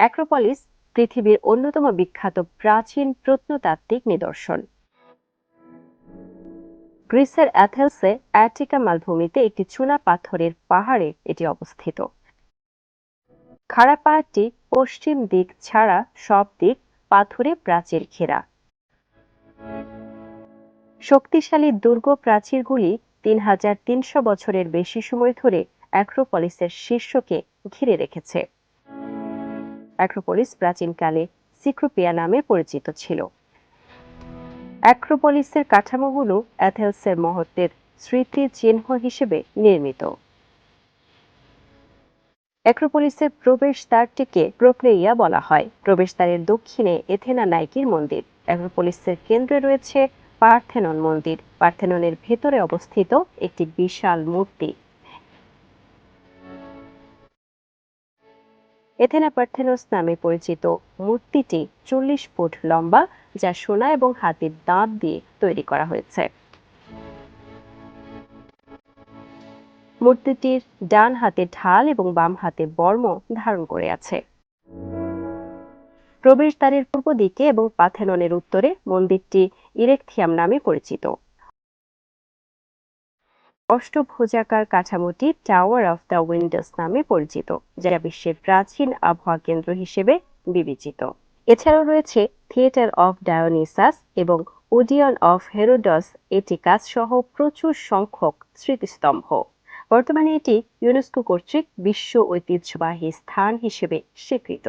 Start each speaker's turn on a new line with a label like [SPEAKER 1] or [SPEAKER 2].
[SPEAKER 1] Acropolis পৃথিবীর অন্যতম বিখ্যাত প্রাচীন প্রত্নতাত্ত্বিক নিদর্শন গ্রিসের অ্যাথেলসে অ্যাটিকা মালভূমিতে একটি চুনা পাথরের পাহাড়ে এটি অবস্থিত খাড়া পাহাড়টি পশ্চিম দিক ছাড়া সব দিক পাথুরে প্রাচীর ঘেরা শক্তিশালী দুর্গ প্রাচীরগুলি তিন হাজার তিনশো বছরের বেশি সময় ধরে অ্যাক্রোপলিসের শীর্ষকে ঘিরে রেখেছে অ্যাক্রোপলিস প্রাচীনকালে সিক্রোপিয়া নামে পরিচিত ছিল অ্যাক্রোপলিসের কাঠামোগুলো অ্যাথেলসের মহত্বের স্মৃতি চিহ্ন হিসেবে নির্মিত অ্যাক্রোপলিসের প্রবেশদ্বারটিকে প্রোপ্লেইয়া বলা হয় প্রবেশদ্বারের দক্ষিণে এথেনা নাইকির মন্দির অ্যাক্রোপলিসের কেন্দ্রে রয়েছে পার্থেনন মন্দির পার্থেননের ভেতরে অবস্থিত একটি বিশাল মূর্তি এথেনা পার্থেনোস নামে পরিচিত মূর্তিটি চল্লিশ ফুট লম্বা যা সোনা এবং হাতির দাঁত দিয়ে তৈরি করা হয়েছে মূর্তিটির ডান হাতে ঢাল এবং বাম হাতে বর্ম ধারণ করে আছে প্রবেশদ্বারের পূর্ব দিকে এবং পাথেননের উত্তরে মন্দিরটি ইরেকথিয়াম নামে পরিচিত অষ্টভোজাকার কাঠামোটি টাওয়ার অফ দ্য উইন্ডোজ নামে পরিচিত যা বিশ্বের প্রাচীন আবহাওয়া কেন্দ্র হিসেবে বিবেচিত এছাড়াও রয়েছে থিয়েটার অফ ডায়োনিসাস এবং ওডিয়ন অফ হেরোডস এটিকাস সহ প্রচুর সংখ্যক স্মৃতিস্তম্ভ বর্তমানে এটি ইউনেস্কো কর্তৃক বিশ্ব ঐতিহ্যবাহী স্থান হিসেবে স্বীকৃত